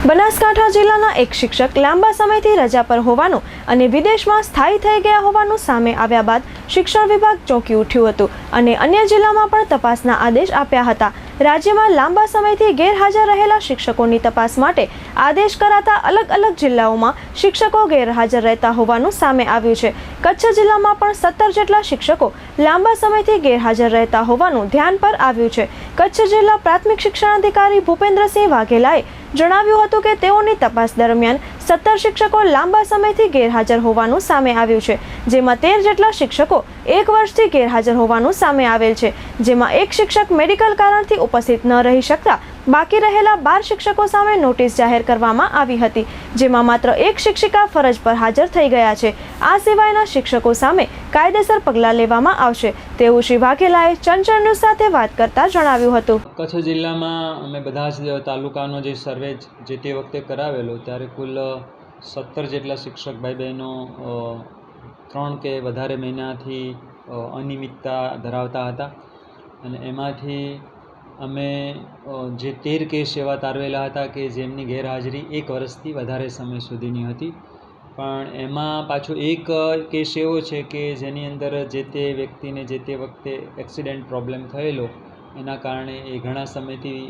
બનાસકાંઠા જિલ્લાના એક શિક્ષક લાંબા સમયથી રજા પર હોવાનું અને વિદેશમાં સ્થાયી થઈ ગયા હોવાનું સામે આવ્યા બાદ શિક્ષણ વિભાગ ચોંકી ઉઠ્યું હતું અને અન્ય જિલ્લામાં પણ તપાસના આદેશ આપ્યા હતા. રાજ્યમાં લાંબા સમયથી ગેરહાજર રહેલા શિક્ષકોની તપાસ માટે આદેશ કરાતા અલગ અલગ જિલ્લાઓમાં શિક્ષકો ગેરહાજર રહેતા હોવાનું સામે આવ્યું છે. કચ્છ જિલ્લામાં પણ સત્તર જેટલા શિક્ષકો લાંબા સમયથી ગેરહાજર રહેતા હોવાનું ધ્યાન પર આવ્યું છે. કચ્છ જિલ્લા પ્રાથમિક શિક્ષણાધિકારી ભૂપેન્દ્રસિંહ વાઘેલાએ જણાવ્યું હતું કે તેઓની તપાસ દરમિયાન સત્તર શિક્ષકો લાંબા સમયથી ગેરહાજર હોવાનું સામે આવ્યું છે, જેમાં તેર જેટલા શિક્ષકો એક વર્ષથી ગેરહાજર હોવાનું સામે આવેલ છે, જેમાં એક શિક્ષક મેડિકલ કારણથી ઉપસ્થિત ન રહી શકતા બાકી રહેલા બાર શિક્ષકો સામે નોટિસ જાહેર કરવામાં આવી હતી, જેમાં માત્ર એક શિક્ષિકા ફરજ પર હાજર થઈ ગયા છે. આ સિવાયના શિક્ષકો સામે કાયદેસર પગલાં લેવામાં આવશે, તેવું શ્રી વાઘેલાએ ચંચળ ન્યૂઝ સાથે વાત કરતા જણાવ્યું હતું. કચ્છ જિલ્લામાં અમે બધા જ તાલુકાનો જે સર્વે જે તે વખતે કરાવેલો, ત્યારે કુલ સત્તર જેટલા શિક્ષક ભાઈ બહેનો ત્રણ કે વધારે મહિનાથી અનિયમિતતા ધરાવતા હતા. અને એમાંથી અમે જે તેર કેસ એવા તારવેલા હતા કે જેમની ગેરહાજરી એક વર્ષથી વધારે સમય સુધીની હતી. પણ એમાં પાછો એક કેસ એવો છે કે જેની અંદર જે તે વ્યક્તિને જે તે વખતે એક્સિડન્ટ પ્રોબ્લેમ થયેલો, એના કારણે એ ઘણા સમયથી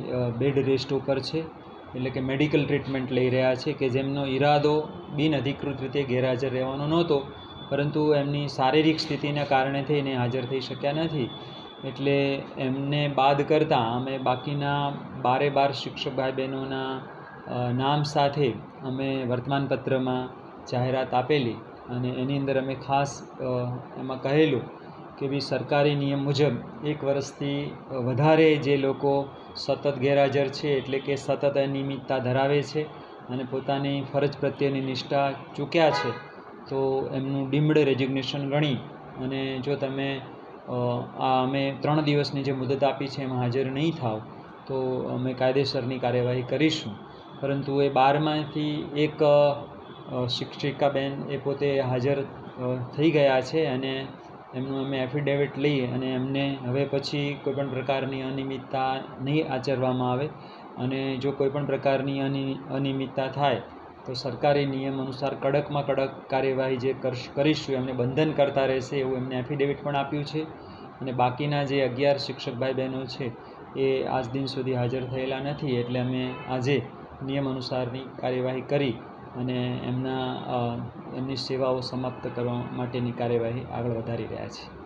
બેડ રેસ્ટ ઉપર છે. એટલે કે મેડિકલ ટ્રીટમેન્ટ લઈ રહ્યા છે કે જેમનો ઈરાદો બિનઅધિકૃત રીતે ગેરહાજર રહેવાનો નહોતો, પરંતુ એમની શારીરિક સ્થિતિના કારણે થઈને હાજર થઈ શક્યા નથી. એટલે એમને બાદ કરતાં અમે બાકીના બારે બાર શિક્ષક ભાઈ બહેનોના નામ સાથે અમે વર્તમાનપત્રમાં જાહેરાત આપેલી અને એની અંદર અમે ખાસ એમાં કહેલું કે ભઈ સરકારી નિયમ મુજબ એક વર્ષથી વધારે જે લોકો સતત ગેરહાજર છે એટલે કે સતત અનિયમિતતા ધરાવે છે અને પોતાની ફરજ પ્રત્યેની નિષ્ઠા ચૂક્યા છે, તો એમનું ડીમ્ડ રેજિગ્નેશન ગણી અને જો તમે આ અમે ત્રણ દિવસની જે મુદત આપી છે એમાં હાજર નહીં થાવ, તો અમે કાયદેસરની કાર્યવાહી કરીશું. પરંતુ એ બારમાંથી એક શિક્ષિકાબેન એ પોતે હાજર થઈ ગયા છે અને એમનું અમે એફિડેવિટ લઈ અને એમને હવે પછી કોઈપણ પ્રકારની અનિયમિતતા નહીં આચરવામાં આવે અને જો કોઈપણ પ્રકારની અનિ, અનિયમિતતા થાય તો સરકારી નિયમ અનુસાર કડકમાં કડક કાર્યવાહી જે કરશ એમને બંધન કરતા રહેશે એવું એમને એફિડેવિટ પણ આપ્યું છે. અને બાકીના જે અગિયાર શિક્ષક ભાઈ બહેનો છે, એ આજ દિન સુધી હાજર થયેલા નથી. એટલે અમે આજે નિયમ અનુસારની કાર્યવાહી કરી અને એમના એમની સેવાઓ સમાપ્ત કરવા માટેની કાર્યવાહી આગળ વધારી રહ્યા છીએ.